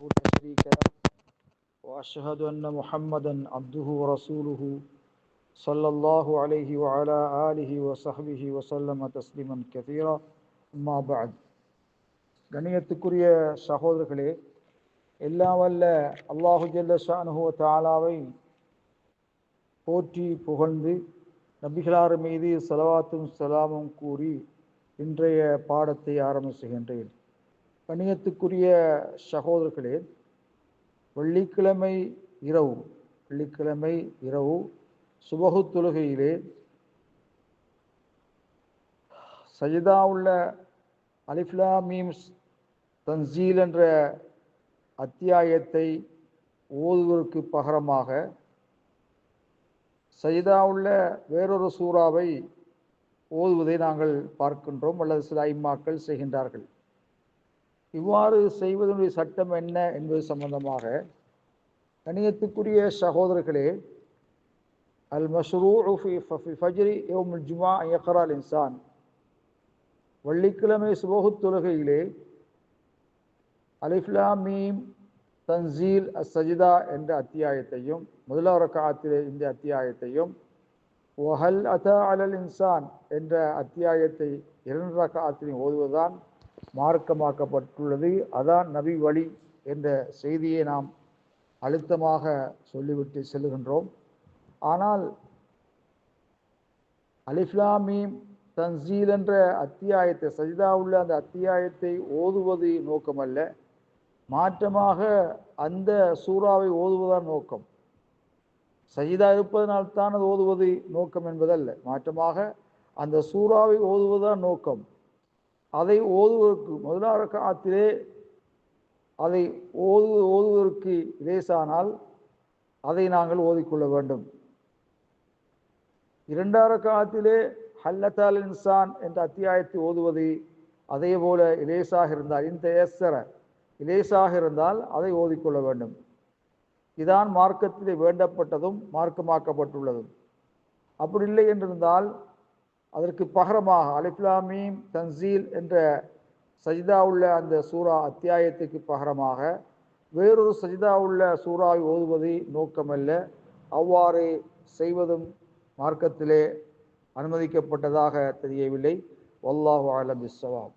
لا شريك له وأشهد أن محمدا عبده ورسوله صلى الله عليه وعلى آله وصحبه وسلم تسليما كثيرا أما بعد கணியத்துக்குரிய சகோதரர்களே எல்லாம் வல்ல அல்லாஹு ஜல்ல ஷானுஹுவ தாலாவை போற்றி புகழ்ந்து நபிகளார் மீது சலவாத்தும் சலாமும் கூறி இன்றைய பாடத்தை ஆரம்பிச்சுகின்றேன் கணியத்துக்குரிய சகோதரர்களே வெள்ளிக்கிழமை இரவு வெள்ளிக்கிழமை இரவு சுபகு தொழுகையிலே சஜிதா உள்ள அலிஃப்லா மீம்ஸ் தன்சீல் என்ற அத்தியாயத்தை ஓதுவதற்கு பகரமாக சஜிதா உள்ள வேறொரு சூறாவை ஓதுவதை நாங்கள் பார்க்கின்றோம் அல்லது சில ஐம்மாக்கள் செய்கின்றார்கள். இவ்வாறு செய்வதனுடைய சட்டம் என்ன என்பது சம்பந்தமாக கணியத்துக்குரிய சகோதரர்களே அல் மஷ்ரூ ஃபஜ்ரி யோமுல் ஜுமா யக்ரால் இன்சான் வள்ளிக்கிழமை சுபோகுத்துலகையிலே தொழுகையிலே அலிஃப்லா மீம் தன்சீல் அசஜிதா என்ற அத்தியாயத்தையும் முதலாவது காலத்திலே இந்த அத்தியாயத்தையும் ஒஹல் அத அலல் இன்சான் என்ற அத்தியாயத்தை இரண்டு ரக்காத்திலையும் ஓதுவதுதான் மார்க்கமாக்கப்பட்டுள்ளது. அதான் நபி வழி என்ற செய்தியை நாம் அழுத்தமாக சொல்லிவிட்டு செல்கின்றோம் ஆனால் அலிஃப்லாமீம் தன்சீல் என்ற அத்தியாயத்தை சஜிதா உள்ள அந்த அத்தியாயத்தை ஓதுவது நோக்கமல்ல. மாற்றமாக அந்த சூறாவை ஓதுவதான் நோக்கம். சஜிதா இருப்பதனால் தான் அது ஓதுவது நோக்கம் என்பதல்ல. மாற்றமாக அந்த சூறாவை ஓதுவதுதான் நோக்கம். அதை ஓதுவதற்கு முதலாவது காலத்திலே அதை ஓது ஓதுவதற்கு லேசானால் அதை நாங்கள் ஓதிக்கொள்ள வேண்டும். இரண்டாவது காலத்திலே ஹல்லத்தால் இன்சான் என்ற அத்தியாயத்தை ஓதுவது அதே போல இலேசாக இருந்தால் இந்த ஏசர இலேசாக இருந்தால் அதை ஓதிக்கொள்ள வேண்டும். இதான் மார்க்கத்திலே வேண்டப்பட்டதும் மார்க்கமாக்கப்பட்டுள்ளதும். அப்படி இல்லை என்றிருந்தால் அதற்கு பகரமாக அலிப்லாமீம் தன்சீல் என்ற சஜிதா உள்ள அந்த சூறா அத்தியாயத்துக்கு பகரமாக வேறொரு சஜிதா உள்ள சூறாவை ஓதுவது நோக்கமல்ல. அவ்வாறு செய்வதும் மார்க்கத்திலே அனுமதிக்கப்பட்டதாக தெரியவில்லை. வல்லாஹு ஆலம் இஸ்ஸவாப்